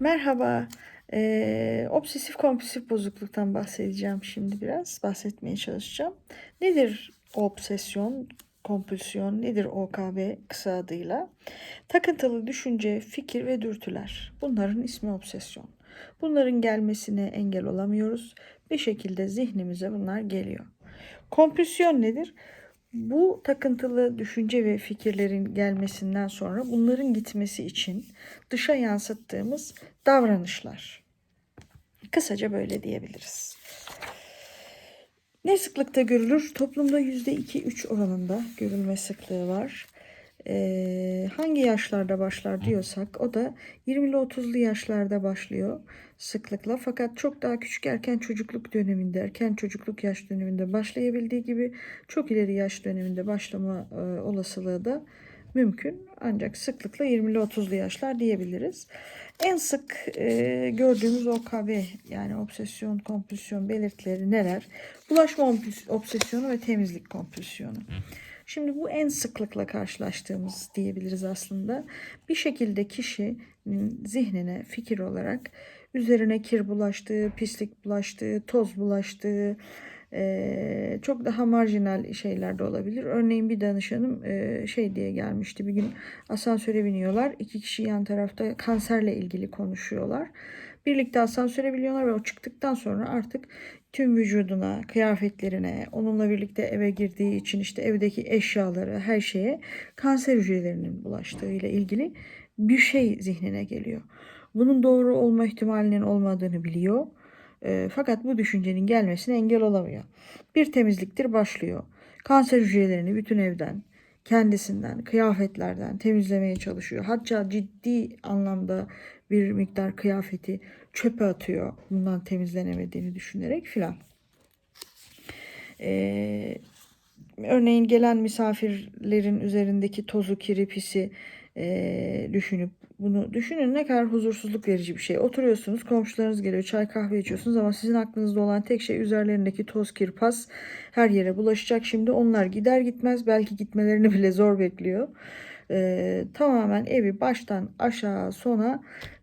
Merhaba. Ee, obsesif kompulsif bozukluktan bahsedeceğim şimdi biraz. Bahsetmeye çalışacağım. Nedir obsesyon, kompulsiyon, nedir OKB kısa adıyla? Takıntılı düşünce, fikir ve dürtüler. Bunların ismi obsesyon. Bunların gelmesine engel olamıyoruz. Bir şekilde zihnimize bunlar geliyor. Kompulsiyon nedir? Bu takıntılı düşünce ve fikirlerin gelmesinden sonra bunların gitmesi için dışa yansıttığımız davranışlar. Kısaca böyle diyebiliriz. Ne sıklıkta görülür? Toplumda %2-3 oranında görülme sıklığı var. Ee, hangi yaşlarda başlar diyorsak o da 20'li 30'lu yaşlarda başlıyor sıklıkla. Fakat çok daha küçük erken çocukluk döneminde, erken çocukluk yaş döneminde başlayabildiği gibi çok ileri yaş döneminde başlama e, olasılığı da mümkün. Ancak sıklıkla 20'li 30'lu yaşlar diyebiliriz. En sık e, gördüğümüz OKB yani obsesyon kompulsiyon belirtileri neler? Bulaşma obsesyonu ve temizlik kompulsiyonu. Şimdi bu en sıklıkla karşılaştığımız diyebiliriz aslında. Bir şekilde kişinin zihnine fikir olarak üzerine kir bulaştığı, pislik bulaştığı, toz bulaştığı, çok daha marjinal şeyler de olabilir. Örneğin bir danışanım şey diye gelmişti. Bir gün asansöre biniyorlar. İki kişi yan tarafta kanserle ilgili konuşuyorlar. Birlikte asansöre biniyorlar ve o çıktıktan sonra artık tüm vücuduna, kıyafetlerine, onunla birlikte eve girdiği için işte evdeki eşyaları, her şeye kanser hücrelerinin bulaştığı ile ilgili bir şey zihnine geliyor. Bunun doğru olma ihtimalinin olmadığını biliyor. E, fakat bu düşüncenin gelmesine engel olamıyor. Bir temizliktir başlıyor. Kanser hücrelerini bütün evden, kendisinden, kıyafetlerden temizlemeye çalışıyor. Hatta ciddi anlamda bir miktar kıyafeti çöpe atıyor. Bundan temizlenemediğini düşünerek filan. Ee, örneğin gelen misafirlerin üzerindeki tozu, kiri, pisi e, düşünüp bunu düşünün ne kadar huzursuzluk verici bir şey. Oturuyorsunuz, komşularınız geliyor, çay kahve içiyorsunuz ama sizin aklınızda olan tek şey üzerlerindeki toz, kir, pas her yere bulaşacak. Şimdi onlar gider gitmez belki gitmelerini bile zor bekliyor. Ee, tamamen evi baştan aşağı sona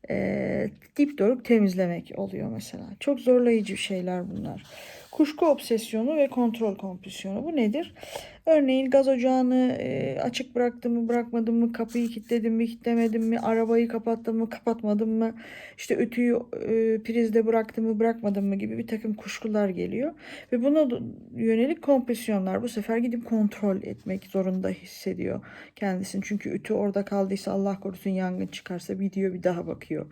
e, dipdörük temizlemek oluyor mesela. Çok zorlayıcı şeyler bunlar. Kuşku obsesyonu ve kontrol kompulsiyonu. Bu nedir? Örneğin gaz ocağını e, açık bıraktım mı bırakmadım mı, kapıyı kilitledim mi kilitlemedim mi, arabayı kapattım mı kapatmadım mı, işte ütüyü e, prizde bıraktım mı bırakmadım mı gibi bir takım kuşkular geliyor. Ve buna yönelik kompulsiyonlar bu sefer gidip kontrol etmek zorunda hissediyor kendisini. Çünkü ütü orada kaldıysa Allah korusun yangın çıkarsa bir diyor bir daha bakıyor.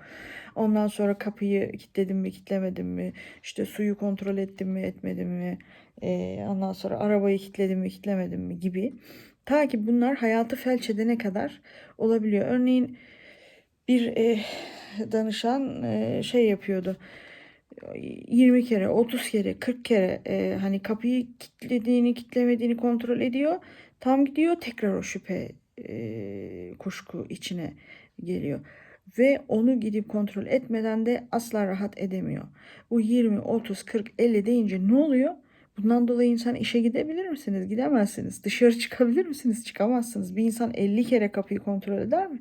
Ondan sonra kapıyı kilitledim mi kilitlemedim mi, işte suyu kontrol ettim mi etmedim mi, e, ondan sonra arabayı kilitledim mi kilitlemedim mi gibi. Ta ki bunlar hayatı felç edene kadar olabiliyor. Örneğin bir e, danışan e, şey yapıyordu. 20 kere, 30 kere, 40 kere e, hani kapıyı kilitlediğini, kilitlemediğini kontrol ediyor. Tam gidiyor tekrar o şüphe e, kuşku içine geliyor. Ve onu gidip kontrol etmeden de asla rahat edemiyor. Bu 20, 30, 40, 50 deyince ne oluyor? Bundan dolayı insan işe gidebilir misiniz? Gidemezsiniz. Dışarı çıkabilir misiniz? Çıkamazsınız. Bir insan 50 kere kapıyı kontrol eder mi?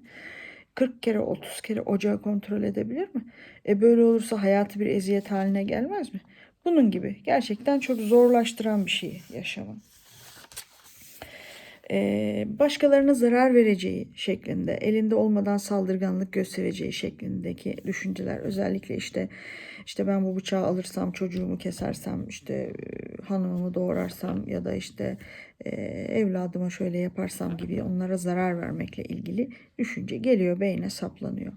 40 kere 30 kere ocağı kontrol edebilir mi? E böyle olursa hayatı bir eziyet haline gelmez mi? Bunun gibi gerçekten çok zorlaştıran bir şey yaşamı. Başkalarına zarar vereceği şeklinde, elinde olmadan saldırganlık göstereceği şeklindeki düşünceler. Özellikle işte işte ben bu bıçağı alırsam, çocuğumu kesersem, işte hanımımı doğrarsam ya da işte evladıma şöyle yaparsam gibi onlara zarar vermekle ilgili düşünce geliyor, beyne saplanıyor.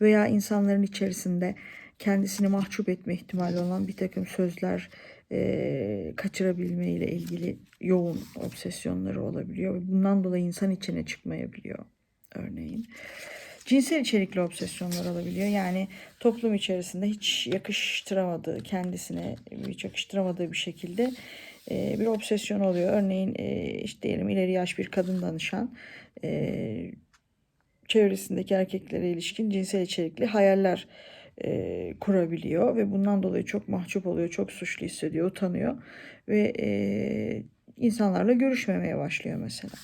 Veya insanların içerisinde kendisini mahcup etme ihtimali olan bir takım sözler, e, kaçırabilme ile ilgili yoğun obsesyonları olabiliyor. Bundan dolayı insan içine çıkmayabiliyor örneğin. Cinsel içerikli obsesyonlar olabiliyor. Yani toplum içerisinde hiç yakıştıramadığı, kendisine hiç yakıştıramadığı bir şekilde e, bir obsesyon oluyor. Örneğin e, işte diyelim ileri yaş bir kadın danışan e, çevresindeki erkeklere ilişkin cinsel içerikli hayaller e, kurabiliyor ve bundan dolayı çok mahcup oluyor, çok suçlu hissediyor, utanıyor ve e, insanlarla görüşmemeye başlıyor mesela.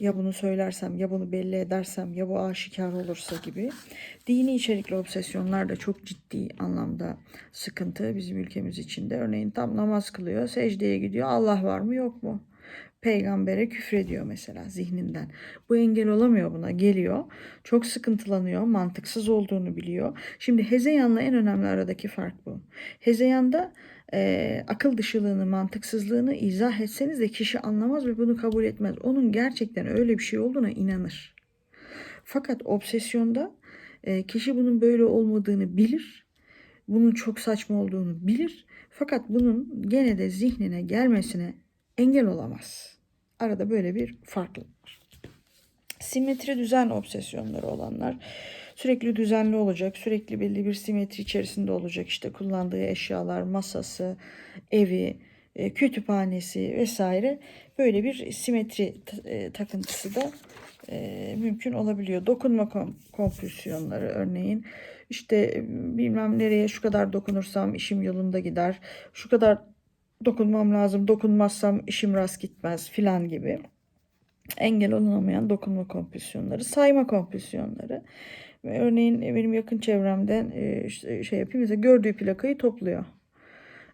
ya bunu söylersem ya bunu belli edersem ya bu aşikar olursa gibi. Dini içerikli obsesyonlar da çok ciddi anlamda sıkıntı bizim ülkemiz içinde. Örneğin tam namaz kılıyor, secdeye gidiyor. Allah var mı yok mu? Peygambere küfrediyor mesela zihninden. Bu engel olamıyor buna geliyor. Çok sıkıntılanıyor. Mantıksız olduğunu biliyor. Şimdi hezeyanla en önemli aradaki fark bu. Hezeyanda e, akıl dışılığını, mantıksızlığını izah etseniz de kişi anlamaz ve bunu kabul etmez. Onun gerçekten öyle bir şey olduğuna inanır. Fakat obsesyonda e, kişi bunun böyle olmadığını bilir. Bunun çok saçma olduğunu bilir. Fakat bunun gene de zihnine gelmesine engel olamaz. Arada böyle bir farklılık var. Simetri düzen obsesyonları olanlar sürekli düzenli olacak, sürekli belli bir simetri içerisinde olacak. İşte kullandığı eşyalar, masası, evi, e, kütüphanesi vesaire böyle bir simetri e, takıntısı da e, mümkün olabiliyor. Dokunma kom- kompulsiyonları örneğin işte bilmem nereye şu kadar dokunursam işim yolunda gider, şu kadar dokunmam lazım, dokunmazsam işim rast gitmez filan gibi engel olunamayan dokunma kompulsiyonları, sayma kompulsiyonları. Ve Örneğin e, benim yakın çevremden e, şey yapayım mesela gördüğü plakayı topluyor.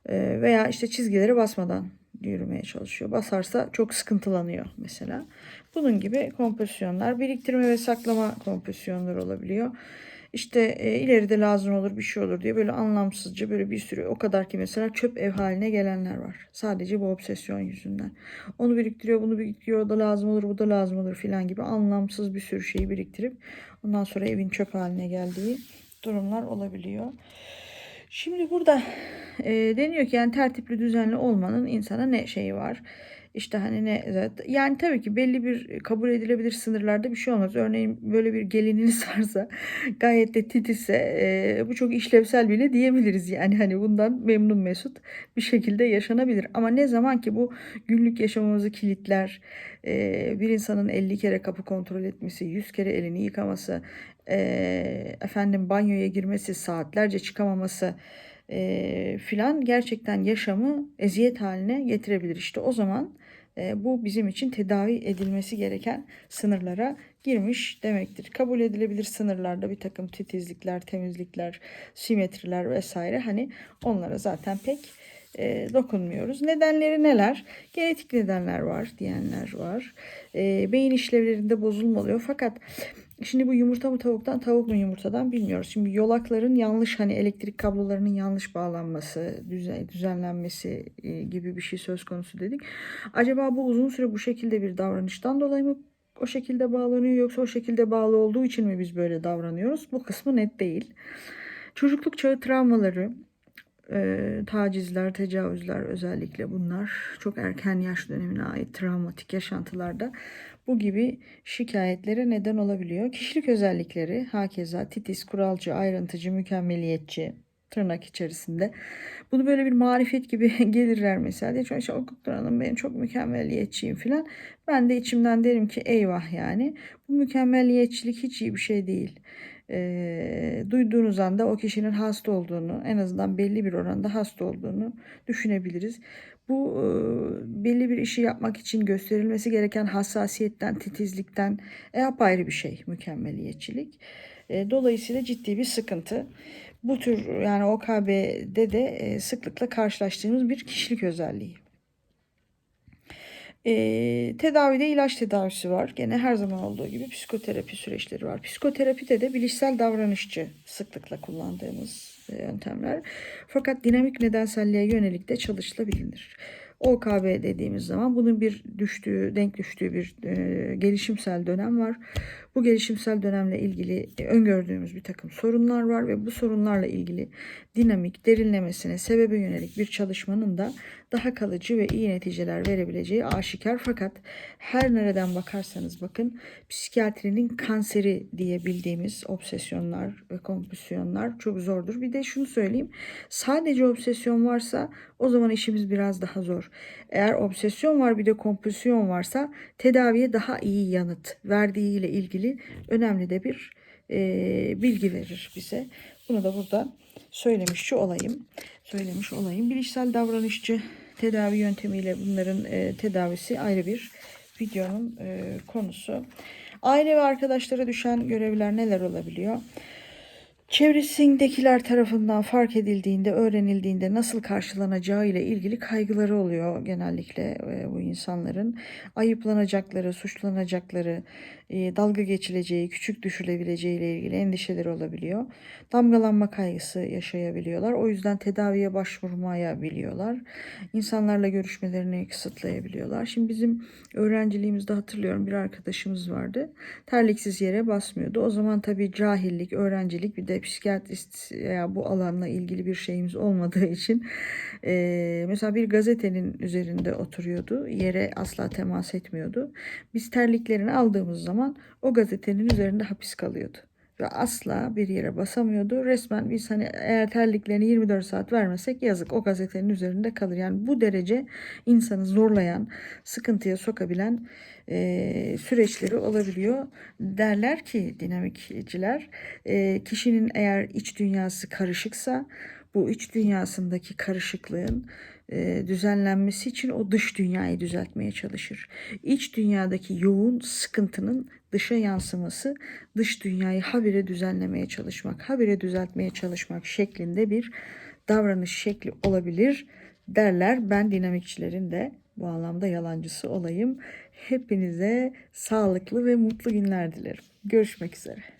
E, Veya işte çizgileri basmadan yürümeye çalışıyor. Basarsa çok sıkıntılanıyor mesela. Bunun gibi kompulsiyonlar, biriktirme ve saklama kompulsiyonları olabiliyor. İşte e, ileride lazım olur bir şey olur diye böyle anlamsızca böyle bir sürü o kadar ki mesela çöp ev haline gelenler var. Sadece bu obsesyon yüzünden. Onu biriktiriyor, bunu biriktiriyor, o da lazım olur, bu da lazım olur filan gibi anlamsız bir sürü şeyi biriktirip ondan sonra evin çöp haline geldiği durumlar olabiliyor. Şimdi burada e, deniyor ki yani tertipli düzenli olmanın insana ne şeyi var? İşte hani ne yani tabii ki belli bir kabul edilebilir sınırlarda bir şey olmaz. Örneğin böyle bir gelininiz varsa gayet de titizse e, bu çok işlevsel bile diyebiliriz. Yani hani bundan memnun mesut bir şekilde yaşanabilir. Ama ne zaman ki bu günlük yaşamımızı kilitler, e, bir insanın 50 kere kapı kontrol etmesi, 100 kere elini yıkaması, e, efendim banyoya girmesi, saatlerce çıkamaması e, filan gerçekten yaşamı eziyet haline getirebilir. İşte o zaman e, bu bizim için tedavi edilmesi gereken sınırlara girmiş demektir. Kabul edilebilir sınırlarda bir takım titizlikler, temizlikler, simetriler vesaire hani onlara zaten pek e, dokunmuyoruz. Nedenleri neler? Genetik nedenler var diyenler var. E, beyin işlevlerinde bozulma oluyor. Fakat Şimdi bu yumurta mı tavuktan, tavuk mu yumurtadan bilmiyoruz. Şimdi yolakların yanlış hani elektrik kablolarının yanlış bağlanması, düzen, düzenlenmesi e, gibi bir şey söz konusu dedik. Acaba bu uzun süre bu şekilde bir davranıştan dolayı mı o şekilde bağlanıyor yoksa o şekilde bağlı olduğu için mi biz böyle davranıyoruz? Bu kısmı net değil. Çocukluk çağı travmaları, e, tacizler, tecavüzler özellikle bunlar çok erken yaş dönemine ait travmatik yaşantılarda bu gibi şikayetlere neden olabiliyor. Kişilik özellikleri hakeza titiz, kuralcı, ayrıntıcı, mükemmeliyetçi tırnak içerisinde. Bunu böyle bir marifet gibi gelirler mesela. Diye, işte o doktor hanım ben çok mükemmeliyetçiyim filan. Ben de içimden derim ki eyvah yani. Bu mükemmeliyetçilik hiç iyi bir şey değil e, duyduğunuz anda o kişinin hasta olduğunu, en azından belli bir oranda hasta olduğunu düşünebiliriz. Bu belli bir işi yapmak için gösterilmesi gereken hassasiyetten, titizlikten e, apayrı bir şey mükemmeliyetçilik. E, dolayısıyla ciddi bir sıkıntı. Bu tür yani OKB'de de e, sıklıkla karşılaştığımız bir kişilik özelliği. E, tedavide ilaç tedavisi var. Gene her zaman olduğu gibi psikoterapi süreçleri var. Psikoterapide de bilişsel davranışçı sıklıkla kullandığımız yöntemler. Fakat dinamik nedenselliğe yönelik de çalışılabilir. OKB dediğimiz zaman bunun bir düştüğü, denk düştüğü bir e, gelişimsel dönem var. Bu gelişimsel dönemle ilgili e, öngördüğümüz bir takım sorunlar var ve bu sorunlarla ilgili dinamik, derinlemesine, sebebe yönelik bir çalışmanın da daha kalıcı ve iyi neticeler verebileceği aşikar. Fakat her nereden bakarsanız bakın psikiyatrinin kanseri diye bildiğimiz obsesyonlar ve kompulsiyonlar çok zordur. Bir de şunu söyleyeyim. Sadece obsesyon varsa o zaman işimiz biraz daha zor. Eğer obsesyon var bir de kompulsiyon varsa tedaviye daha iyi yanıt verdiğiyle ilgili önemli de bir e, bilgi verir bize. Bunu da burada söylemişçi olayım. Söylemiş olayım. Bilişsel davranışçı tedavi yöntemiyle bunların e, tedavisi ayrı bir videonun e, konusu. Aile ve arkadaşlara düşen görevler neler olabiliyor? Çevresindekiler tarafından fark edildiğinde, öğrenildiğinde nasıl karşılanacağı ile ilgili kaygıları oluyor genellikle e, bu insanların. Ayıplanacakları, suçlanacakları, e, dalga geçileceği, küçük düşülebileceği ile ilgili endişeleri olabiliyor. Damgalanma kaygısı yaşayabiliyorlar. O yüzden tedaviye başvurmaya biliyorlar. İnsanlarla görüşmelerini kısıtlayabiliyorlar. Şimdi bizim öğrenciliğimizde hatırlıyorum bir arkadaşımız vardı. Terliksiz yere basmıyordu. O zaman tabii cahillik, öğrencilik bir de psikiyatrist veya bu alanla ilgili bir şeyimiz olmadığı için e, mesela bir gazetenin üzerinde oturuyordu. Yere asla temas etmiyordu. Biz terliklerini aldığımız zaman o gazetenin üzerinde hapis kalıyordu. Ve asla bir yere basamıyordu. Resmen biz hani eğer terliklerini 24 saat vermesek yazık o gazetenin üzerinde kalır. Yani bu derece insanı zorlayan, sıkıntıya sokabilen e, süreçleri olabiliyor. Derler ki dinamikçiler e, kişinin eğer iç dünyası karışıksa bu iç dünyasındaki karışıklığın düzenlenmesi için o dış dünyayı düzeltmeye çalışır. İç dünyadaki yoğun sıkıntının dışa yansıması dış dünyayı habire düzenlemeye çalışmak, habire düzeltmeye çalışmak şeklinde bir davranış şekli olabilir derler. Ben dinamikçilerin de bu anlamda yalancısı olayım. Hepinize sağlıklı ve mutlu günler dilerim. Görüşmek üzere.